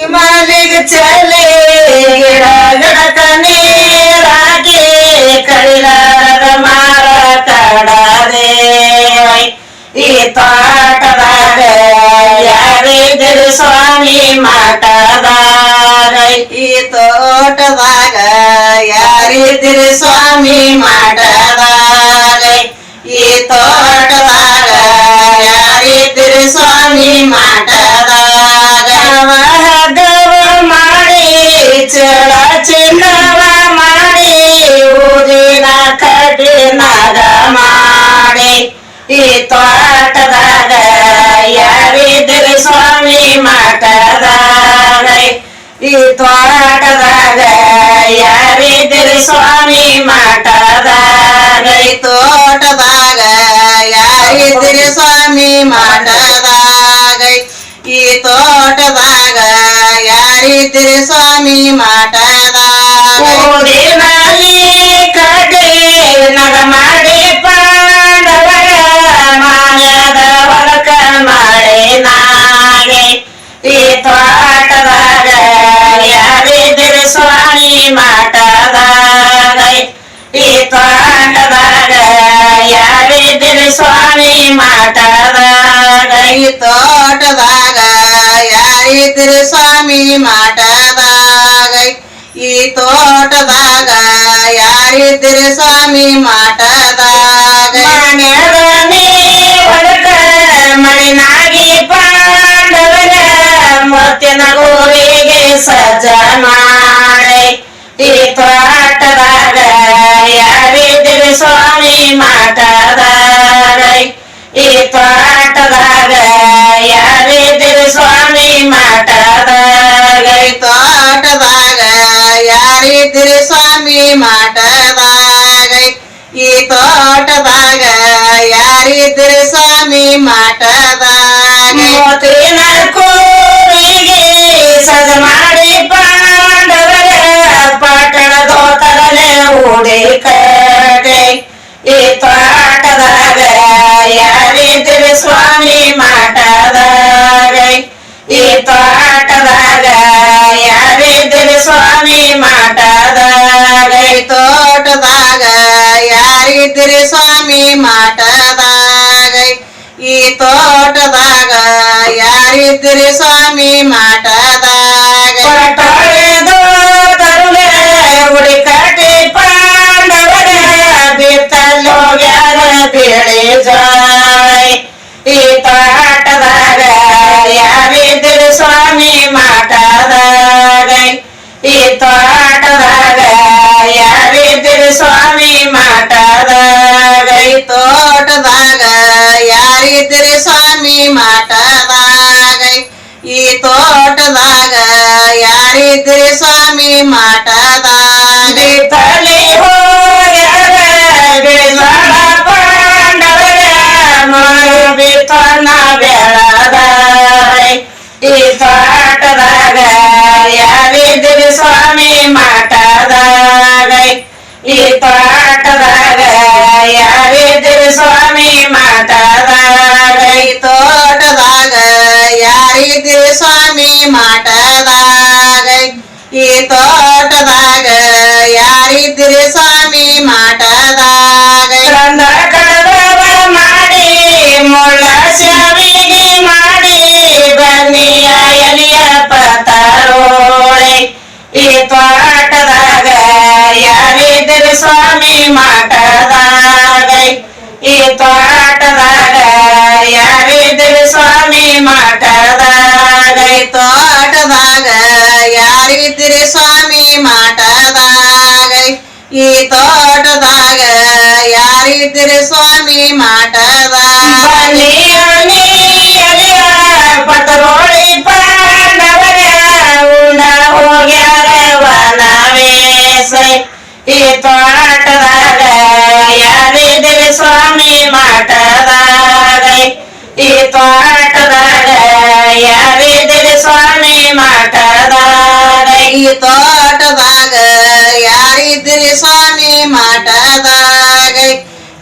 ಮಾಲಿಗೆ ಚಲೆ ಗಿಡ ಗಿಡಕ ನೀರಾಗಿ ಕೈಲಾರದ ಮಾರ ಕಡದೆ ಈ ತೋಟದಾಗ ಯಾರಿದ್ದರು ಸ್ವಾಮಿ ಮಠದಾಗ ಈ ತೋಟದಾಗ ಯಾರಿದ್ದರು ಸ್ವಾಮಿ ಮಠದಾಗ ಈ ತೋಟದಾಗ ಯಾರಿದ್ದರು ಸ್ವಾಮಿ ಮಠದಾಗ ಈ ತೋಟದಾಗ ಯಾರಿದ್ದರು ಸ್ವಾಮಿ ಮಠದಾಗ ಈ ತೋಟದಾಗ ಯಾರಿದ್ದರು ಸ್ವಾಮಿ ಮಠದಾಗ ಈ ತೋಟದಾಗ ಯಾರಿದ್ದರು ಸ್ವಾಮಿ ಮಠದಾಗ ಈ ತೋಟದಾಗ ಯಾರಿದ್ದರು ಸ್ವಾಮಿ ಮಠದಾಗ ಸ್ವಾಮಿ ಮಠದಾಗ ಈ ತೋಟದಾಗ ಯಾರಿದ್ದರು ಸ್ವಾಮಿ ಮಠದಾಗ ಈ ತೋಟದಾಗ ಯಾರಿದ್ದೀರಿ ಸ್ವಾಮಿ ಮಠದಾಗ ಈ ತೋಟದಾಗ ಯಾರಿದ್ದೀರಿ ಸ್ವಾಮಿ ಮಾಟದಾಗ ಪಾಂಡವನ ಮಣಿನಾಗಿ ಪಾಂಡವರ ಮುತ್ತಿನ ಗೋರಿಗೆ ಸಜ್ಜ மாட்டாதாரை இப்பாட்டதாக யாரே திரு சுவாமி மாட்டாதாரை தோட்டதாக யாரே திரு சுவாமி மாட்டதாக தோட்டதாக யாரே திரு சுவாமி மாட்டதாக ತೋಟದಾಗ ಯಾರಿದ್ದರು ಸ್ವಾಮಿ ಮಾಟದಾಗ ತೋಟದಾಗ ಯಾರಿದ್ದರು ಸ್ವಾಮಿ ಮಾಟದಾಗ ಈ ತೋಟದಾಗ ಯಾರಿದ್ದರು ಸ್ವಾಮಿ ಮಠದಾಗ ಯಾರಿದ್ದರು ಸ್ವಾಮಿ ಮಾಟದಾಗ ಈ ತೋಟದಾಗ ಯಾರಿದ್ರಿ ಸ್ವಾಮಿ ಮಾಟದಾಗ ತಲೆ ಈ ತೋಟದಾಗ ಯಾರಿದ್ದರು ಸ್ವಾಮಿ ಮಠದಾಗ ಯಾರಿದ್ದರು ಸ್ವಾಮಿ ಮಾಟದಾಗ, ಈ ತೋಟದಾಗ ಯಾರಿದ್ದರು ಸ್ವಾಮಿ ಮಾಟದಾಗ. ಮಾಡಿ, ಮುಳ್ಳ ಶಾವಿಗೆ ಮಾಡಿ ಬನ್ನಿಯ ಎಲಿಯ ಪತಾರೋಳೆ. ಈ ತೋಟದಾಗ ಯಾರಿದ್ದರು ಸ್ವಾಮಿ ಮಾಟದಾಗ. ಈ ತೋಟದಾಗ ಯಾರಿದ್ದರು ಸ್ವಾಮಿ ಈ ತೋಟದಾಗ ಯಾರಿದ್ದರು ಸ್ವಾಮಿ ಮಠದಾಗ ಪತರೋಳಿ ಪಾಂಡವರ ಉಂಡ ಹೋಗ್ಯಾರ ವನವೇಶ ಈ ತೋಟದಾಗ ಯಾರಿದ್ದರು ಸ್ವಾಮಿ ಮಠದಾಗ ಈ ತೋಟದಾಗ ಯಾರಿದ್ದರು ಸ್ವಾಮಿ ಮಠದಾಗ ಈ ತೋಟದಾಗ ಯಾರಿದ್ದರು ಸ್ವಾಮಿ ಮಾಟದಾಗ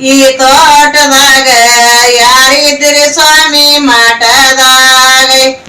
ಈ ತೋಟದಾಗ ಯಾರಿದ್ರಿ ಸ್ವಾಮಿ ಮಠದಾಗ